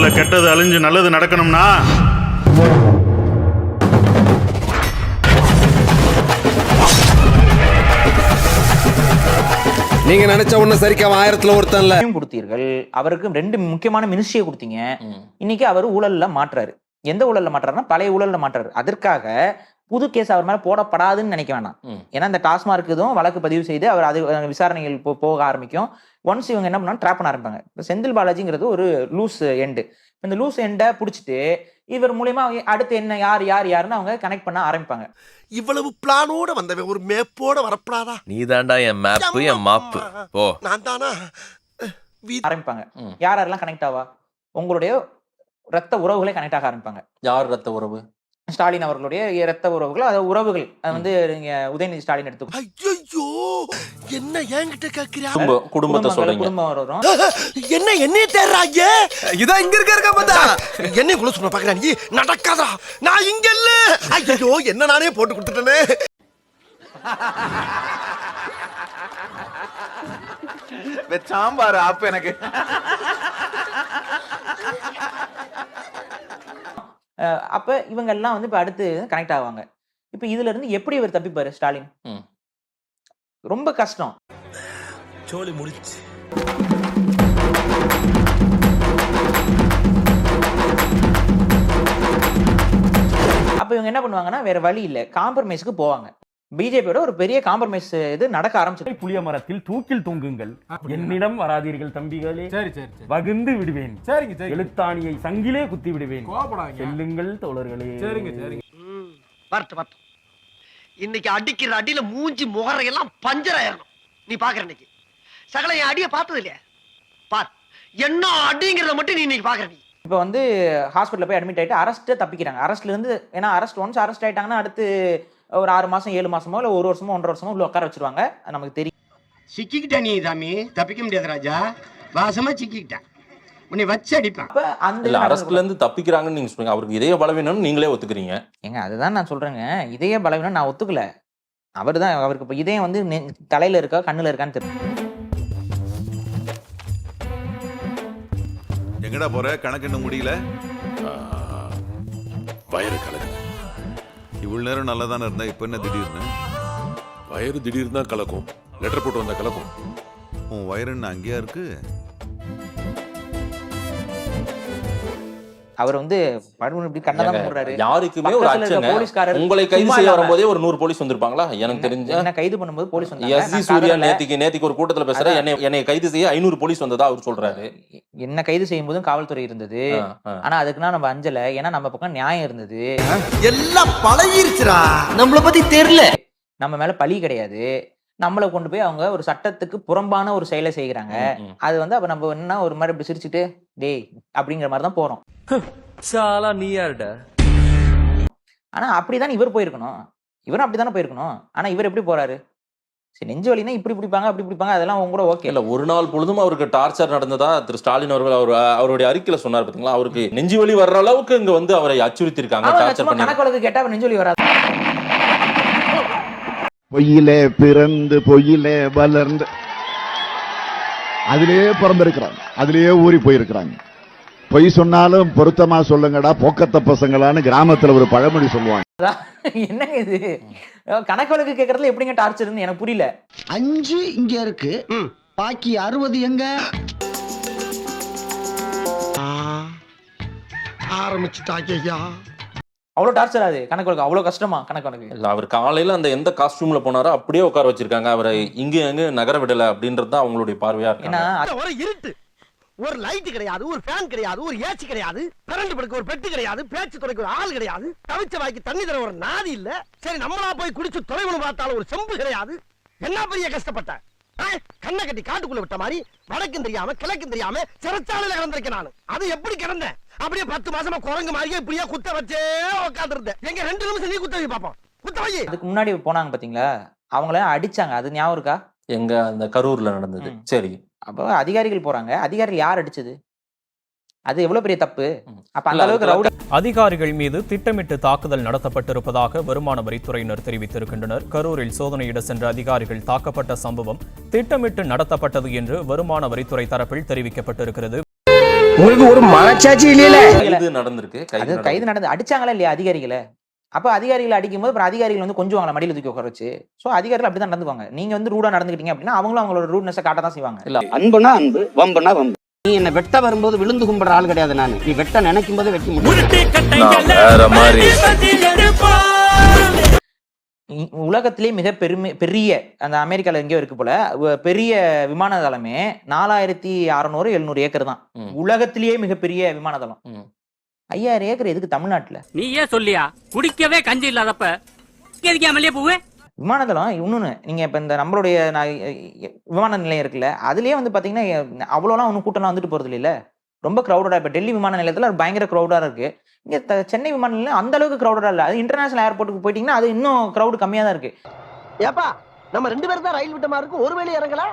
உலகத்துல கெட்டது அழிஞ்சு நல்லது நடக்கணும்னா? நீங்க நினைச்ச ஒண்ணு சரிக்காம ஆயிரத்துல ஒருத்தன் இல்ல விஷயம் கொடுத்தீர்கள். அவருக்கு ரெண்டு முக்கியமான மினிஸ்ட்ரியை கொடுத்தீங்க. இன்னைக்கு அவர் ஊழல்ல மாற்றாரு. எந்த ஊழல்ல மாற்றாருன்னா பழைய ஊழல்ல மாற்றாரு. அதற்காக புது கேஸ் அவர் மேல போடப்படாதுன்னு நினைக்க வேணாம். ஏன்னா இந்த டாஸ்மார்க் இதுவும் வழக்கு பதிவு செய்து அவர் அது விசாரணைகள் போ- போக ஆரம்பிக்கும். ஒன்ஸ் இவங்க என்ன பண்ணா ட்ராப் பண்ண ஆரம்பிப்பாங்க. இப்ப செந்தில் பாலாஜிங்கிறது ஒரு லூஸ் எண்டு இந்த லூஸ் எண்டை பிடிச்சிட்டு இவர் மூலியமா அவங்க அடுத்து என்ன யார் யார் யாருன்னு அவங்க கனெக்ட் பண்ண ஆரம்பிப்பாங்க. இவ்வளவு பிளானோட வந்தவன் ஒரு மேப்போட வரப்படாதா? நீ தாண்டா என் மேப்பு என் மாப்பு ஓ நான் தானா ஆரம்பிப்பாங்க. யார் யாரெல்லாம் கனெக்ட் ஆவா? உங்களுடைய ரத்த உறவுகளே கனெக்ட் ஆக ஆரம்பிப்பாங்க. யார் ரத்த உறவு? ஸ்டாலின் அவர்களுடைய ரத்த உறவுகள் அதாவது உறவுகள். அது வந்து நீங்க உதயநிதி ஸ்டாலின் எடுத்து ஐயோ என்ன என்கிட்ட கேக்குறியா குடும்ப குடும்பத்தை சொல்றீங்க. குடும்பம் வரும் என்ன என்னைய தேர்றாங்க இதான் இங்க இருக்க இருக்க பார்த்தா. என்னைய குள்ள சொல்ல பாக்குறா நீ? நடக்காதா நான் இங்க இல்ல. ஐயோ என்ன நானே போட்டு கொடுத்துட்டேனே. சாம்பார் ஆப்பு எனக்கு. அப்ப இவங்க எல்லாம் வந்து இப்ப அடுத்து கனெக்ட் ஆவாங்க. இப்ப இதுல இருந்து எப்படி இவர் தப்பிப்பாரு ஸ்டாலின். ரொம்ப கஷ்டம். சோலி முடிச்சு அப்ப இவங்க என்ன பண்ணுவாங்கன்னா வேற வழி இல்ல. காம்ப்ரமைஸ்க்கு போவாங்க. பிஜேபியோட ஒரு பெரிய காம்ப்ரமைஸ் இது நடக்க ஆரம்பிச்சு புளிய மரத்தில் தூக்கில் தொங்குங்கள். என்னிடம் வராதீர்கள் தம்பிகளே. சரி சரி சரி. வகுந்து விடுவேன். சரிங்க சரி எழுத்தாணியை சங்கிலே குத்தி விடுவேன். கோபப்படாதீங்க. செல்லுங்கள் தோழர்களே. சரிங்க சரிங்க. வரட்டு வரட்டு இன்னைக்கு அடிக்கிற அடியில மூஞ்சி முகரையெல்லாம் பஞ்சர் ஆயிரணும். நீ பாக்குற இன்னைக்கு சகல என் அடிய பார்த்தது இல்லையா? பார் என்ன அடிங்கிறத மட்டும் நீ இன்னைக்கு பாக்குற நீ. இப்ப வந்து ஹாஸ்பிட்டல்ல போய் அட்மிட் ஆயிட்டு அரெஸ்ட் தப்பிக்கிறாங்க. அரெஸ்ட்ல இருந்து ஏன்னா அரெஸ்ட் ஒன்ஸ் அரெஸ்ட் ஆயிட்டாங்கன்னா அடுத்து ஒரு ஆறு மாசம் ஏழு மாசமோ இல்ல ஒரு வருஷமோ ஒன்றரை வருஷமோ உள்ள உட்கார வச்சிருவாங்க. அது நமக்கு தெரியும். சிக்கிக்கிட்ட நீ சாமி தப்பிக்க முடியாது ராஜா. வாசமா சிக்கிக்கிட்ட. உன்னை வச்சு அடிப்பான். அப்ப அந்த இல்ல அரஸ்ட்ல இருந்து தப்பிக்கிறாங்கன்னு நீங்க சொல்றீங்க. அவருக்கு இதய பலவீனம்னு நீங்களே ஒத்துக்கிறீங்க. ஏங்க அதுதான் நான் சொல்றேங்க. இதய பலவீனம் நான் ஒத்துக்கல. அவர் தான் அவருக்கு இப்ப இதயம் வந்து நெ- தலையில இருக்கா கண்ணுல இருக்கான்னு தெரியும் எங்கடா போற? கணக்கு இன்னும் முடியல. வயிறு கலக்குது. இவ்வளவு நேரம் நல்லா தானே இருந்தா இப்ப என்ன திடீர்னு? வயிறு திடீர்னு தான் கலக்கும். லெட்டர் போட்டு வந்தா கலக்கும். உன் வயிறுன்னு அங்கேயா இருக்கு? அவர் வந்து படுமு இப்படி கண்ணதான் போடுறாரு. யாருக்குமே ஒரு அச்சங்க போலீஸ்காரர் உங்களை கைது செய்ய வரும்போதே ஒரு நூறு போலீஸ் வந்திருப்பாங்களா? எனக்கு தெரிஞ்ச என்ன கைது பண்ணும்போது போலீஸ் வந்தாங்க எஸ் ஜி சூர்யா. நேத்திக்கு நேத்திக்கு ஒரு கூட்டத்துல பேசுற. என்னை என்னை கைது செய்ய ஐநூறு போலீஸ் வந்ததா அவர் சொல்றாரு. என்ன கைது செய்யும் போதும் காவல்துறை இருந்தது. ஆனா அதுக்குன்னா நம்ம அஞ்சல ஏன்னா நம்ம பக்கம் நியாயம் இருந்தது. எல்லாம் பழகிருச்சுடா. நம்மள பத்தி தெரியல. நம்ம மேல பழி கிடையாது. நம்மளை கொண்டு போய் அவங்க ஒரு சட்டத்துக்கு புறம்பான ஒரு செயலை செய்கிறாங்க. அது வந்து அப்ப நம்ம என்ன ஒரு மாதிரி இப்படி சிரிச்சுட்டு டேய் அப்படிங்கிற மாதிரி தான் போறோம். சாலா நீ யாருடா ஆனா அப்படிதான் இவர் போயிருக்கணும். இவரும் அப்படித்தானே போயிருக்கணும். ஆனா இவர் எப்படி போறாரு? சரி நெஞ்சு வலினா இப்படி பிடிப்பாங்க அப்படி பிடிப்பாங்க அதெல்லாம் அவங்க கூட ஓகே. இல்ல ஒரு நாள் பொழுதும் அவருக்கு டார்ச்சர் நடந்ததா திரு ஸ்டாலின் அவர்கள் அவர் அவருடைய அறிக்கையில சொன்னார் பாத்தீங்களா? அவருக்கு நெஞ்சு வலி வர்ற அளவுக்கு இங்க வந்து அவரை அச்சுறுத்தி இருக்காங்க டார்ச்சர் பண்ணி கணக்கு வழக்கு கேட்டா நெஞ்சு வலி வராது. பொய்யிலே பிறந்து பொய்யிலே வளர்ந்து அதிலேயே பிறந்திருக்கிறாங்க. அதிலேயே ஊறி போயிருக்கிறாங்க. பொய் சொன்னாலும் பொருத்தமா சொல்லுங்கடா போக்கத்த பசங்களான்னு கிராமத்துல ஒரு பழமொழி சொல்லுவாங்க. என்னங்க இது? கணக்கு வழக்கு கேட்கறதுல எப்படிங்க டார்ச்சர்னு எனக்கு புரியல. அஞ்சு இங்க இருக்கு. பாக்கி அறுபது எங்க? ஆரம்பிச்சுட்டாங்க ஐயா அவ்வளவு டார்ச்சர் அது? கணக்கு வழக்கு அவ்வளவு கஷ்டமா? கணக்கு வழக்கு. இல்ல அவர் காலையில அந்த எந்த காஸ்டியூம்ல போனாரோ அப்படியே உட்கார வச்சிருக்காங்க. அவரை இங்க எங்க நகர விடல அப்படின்றது தான் அவங்களுடைய பார்வையா ஏன்னா இருக்கு ஒரு இருட்டு. ஒரு லைட் கிடையாது ஒரு ஃபேன் கிடையாது ஒரு ஏசி கிடையாது கரண்ட் படுக்க ஒரு பெட்டி கிடையாது பேச்சு துறைக்கு ஒரு ஆள் கிடையாது தவிச்ச வாய்க்கு தண்ணி தர ஒரு நாதி இல்ல. சரி நம்மளா போய் குடிச்சு தொலைவுன்னு பார்த்தாலும் ஒரு செம்பு கிடையாது. என்ன பெரிய கஷ்டப்பட்ட? ஆ? கண்ணை கட்டி காட்டுக்குள்ள விட்ட மாதிரி வடக்கும் தெரியாம கிழக்கும் தெரியாம சிறைச்சாலையில கிடந்திருக்கேன் நான். அது எப்படி கிடந்தேன்? அப்படியே பத்து மாசமா குரங்கு மாதிரியே இப்படியே குத்த வச்சே உட்காந்துருந்தேன் எங்க ரெண்டு நிமிஷம் நீ குத்த பாப்போம். குத்த வை. அதுக்கு முன்னாடி போனாங்க பாத்தீங்களா? அவங்கள அடிச்சாங்க. அது ஞாபகம் இருக்கா? எங்க அந்த கரூர்ல நடந்தது. சரி. அப்போ அதிகாரிகள் போறாங்க. அதிகாரிகள் யார் அடிச்சது? அது எவ்வளவு பெரிய தப்பு. அப்ப அந்த அளவுக்கு ரவுடி அதிகாரிகள் மீது திட்டமிட்டு தாக்குதல் நடத்தப்பட்டிருப்பதாக வருமான வரித்துறையினர் தெரிவித்திருக்கின்றனர். கரூரில் சோதனையிட சென்ற அதிகாரிகள் தாக்கப்பட்ட சம்பவம் திட்டமிட்டு நடத்தப்பட்டது என்று வருமான வரித்துறை தரப்பில் தெரிவிக்கப்பட்டிருக்கிறது. உங்களுக்கு ஒரு மனச்சாட்சி இல்லையில? கைது நடந்திருக்கு. அது கைது கைது நடந்து அடிச்சாங்களா இல்லையா அதிகாரிகளை? அப்ப அதிகாரிகளை அடிக்கும்போது அப்புறம் அதிகாரிகள் வந்து கொஞ்சம் மடியில தூக்கி உட்கார வச்சு சோ அதிகாரிகள் அப்படிதான் நடந்துக்குவாங்க. நீங்க வந்து ரூடா நடந்துக்கிட்டீங்க அப்படின்னா அவங்களும் அவங்களோட ரூட்னஸை காட்ட தான் செய்வாங்க. இல்ல. அன்புனா அன்பு வம்புனா வம்பு. நீ என்ன வெட்ட வரும்போது விழுந்து கும்பிடுற ஆள் கிடையாது நான். நீ வெட்ட நினைக்கும் போது வெட்டி முடியும் உலகத்திலே மிக பெருமை பெரிய அந்த அமெரிக்கால எங்கேயோ இருக்கு போல பெரிய விமான தளமே நாலாயிரத்தி அறநூறு எழுநூறு ஏக்கர் தான். உலகத்திலேயே மிகப்பெரிய விமான தளம். ஐயாயிரம் ஏக்கர் எதுக்கு தமிழ்நாட்டுல? நீ ஏன் சொல்லியா? குடிக்கவே கஞ்சி இல்லாதப்ப. எதுக்கு மல்லிய பூவே விமான தளம் இன்னொன்னு நீங்க இப்ப இந்த நம்மளுடைய நான் விமான நிலையம் இருக்குல்ல அதுலயே வந்து பாத்தீங்கன்னா எ- அவ்வளோலாம் ஒன்றும் கூட்டம்லாம் வந்துட்டு போறது இல்ல ரொம்ப க்ரௌடடா இப்ப டெல்லி விமான நிலையத்துல பயங்கர க்ரௌடா இருக்கு. இங்க சென்னை விமான நிலையம் அந்த அளவுக்கு க்ரௌடடா இல்ல. அது இன்டர்நேஷனல் ஏர்போர்ட்டுக்கு போயிட்டீங்கன்னா அது இன்னும் க்ரௌடு கம்மியா தான் இருக்கு. ஏப்பா நம்ம ரெண்டு பேரும் தான் ரயில் விட்ட மாதிரி இருக்கு. ஒரு வேளை இறங்கல?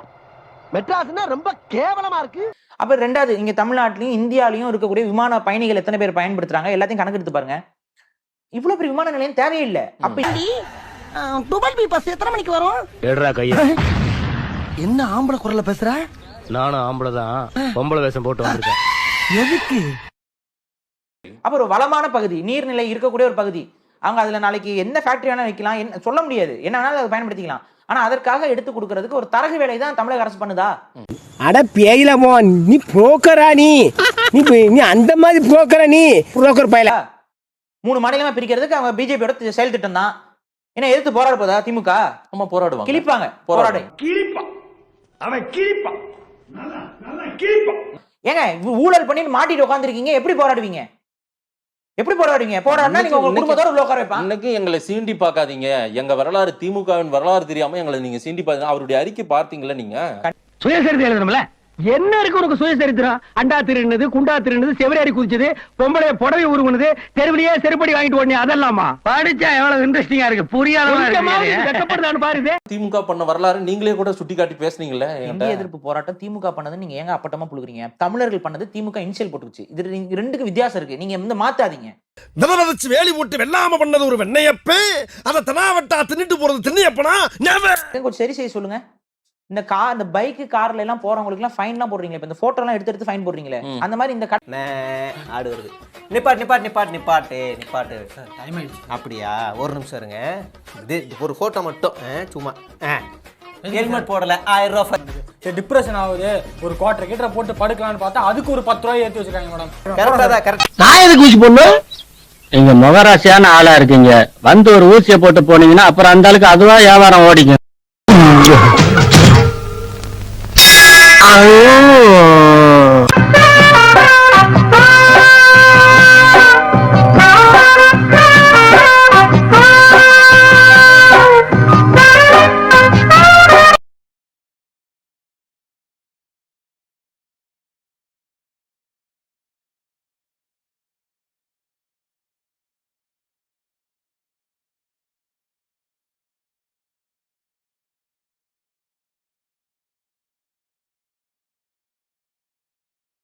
மெட்ராஸ்னா ரொம்ப கேவலமா இருக்கு. அப்ப ரெண்டாவது இங்க தமிழ்நாட்டிலையும் இந்தியாலையும் இருக்கக்கூடிய விமான பயணிகள் எத்தனை பேர் பயன்படுத்துறாங்க? எல்லாத்தையும் கணக்கெடுத்து பாருங்க. இவ்வளவு பெரிய விமான நிலையம் தேவையில்லை. அப்ப துபாய் பி பஸ் எத்தனை மணிக்கு வரும்? எடுறா கைய. என்ன ஆம்பளை குரல்ல பேசுற? நானும் ஆம்பளை தான். பொம்பளை வேஷம் போட்டு வந்திருக்கேன். எதுக்கு? அப்ப ஒரு வளமான பகுதி நீர்நிலை இருக்கக்கூடிய ஒரு பகுதி. அவங்க அதுல நாளைக்கு எந்த ஃபேக்டரி வேணா வைக்கலாம் என்ன சொல்ல முடியாது. என்ன வேணாலும் அதை பயன்படுத்திக்கலாம். ஆனா அதற்காக எடுத்து கொடுக்கறதுக்கு ஒரு தரகு வேலை தான் தமிழக அரசு பண்ணுதா? அட பேயிலமோ நீ புரோக்கரா நீ? நீ நீ அந்த மாதிரி புரோக்கரா நீ? புரோக்கர் பயல. மூணு மாநிலமா பிரிக்கிறதுக்கு அவங்க பிஜேபியோட செயல் திட்டம் தான். என்ன எதிர்த்து போராட போதா? திமுக? ஆமா போராடுவாங்க. கிழிப்பாங்க. போராடு. ஏங்க இவ்வ- ஊழல் பண்ணிட்டு மாட்டிட்டு உட்காந்துருக்கீங்க எப்படி போராடுவீங்க? எப்படி போராடுவீங்க? போராடினா நீங்க உங்க குடும்பத்தோட உள்ள உட்கார வைப்பான். இன்னைக்கு எங்களை சீண்டி பார்க்காதீங்க. எங்க வரலாறு திமுகவின் வரலாறு தெரியாம எங்களை நீங்க சீண்டி பார்த்து அவருடைய அறிக்கை பார்த்தீங்களா நீங்க? சுயசரிதை எழுதணும்ல? என்ன இருக்கு உனக்கு சுயசரித்திரம்? அண்டா திருடுனது குண்டா திருடுனது செவரேறி குதிச்சது பொம்பளை புடவை உருகுனது தெருவிலேயே செருப்படி வாங்கிட்டு ஓடனே அதெல்லாமா? படிச்சா எவ்வளவு இன்ட்ரெஸ்டிங்கா இருக்கு புரியாத பாருது திமுக பண்ண வரலாறு நீங்களே கூட சுட்டி காட்டி பேசுனீங்கல்ல இந்திய. எதிர்ப்பு போராட்டம் திமுக பண்ணது நீங்க ஏங்க அப்பட்டமா புழுகுறீங்க? தமிழர்கள் பண்ணது திமுக இனிஷியல் போட்டுச்சு இது ரெண்டு- ரெண்டுக்கு வித்தியாசம் இருக்கு. நீங்க வந்து மாத்தாதீங்க. விதவதச்சு வேலி போட்டு வெள்ளாம பண்ணது ஒரு வெண்ணையப்பே அதை தனாவட்டா தின்னுட்டு போறது திண்ணையப்பனா never. கொஞ்சம் சரி செய்ய சொல்லுங்க. இந்த கார் இந்த பைக்கு கார்ல எல்லாம் போறவங்களுக்கு எல்லாம் ஃபைன் எல்லாம் போடுறீங்களே. இப்ப இந்த போட்டோ எல்லாம் எடுத்து எடுத்து ஃபைன் போடுறீங்களே. அந்த மாதிரி இந்த கட்- ஆடு வருது. நிப்பாட்டு நிப்பாட்டு நிப்பாட்டு நிப்பாட்டு நிப்பாட்டு. அப்படியா? ஒரு நிமிஷம் இருங்க. இது ஒரு போட்டோ மட்டும். ஆ, சும்மா. ஹெல்மெட் போடல. ஆயிரம் ரூபாய் டிப்ரெஷன் ஆகுது. ஒரு குவார்டர் கிட்ட போட்டு படுக்கலாம்னு பார்த்தா அதுக்கு ஒரு பத்து ரூபாய் ஏற்றி வச்சிருக்காங்க மேடம் கரெக்டா தான் கரெக்ட் நான் எதுக்கு ஊசி போடணும்? நீங்க முகராசியான ஆளா இருக்கீங்க. வந்து ஒரு ஊசியை போட்டு போனீங்கன்னா அப்புறம் அந்த ஆளுக்கு அதுவா வியாபாரம் ஓடிக்கும். ừ.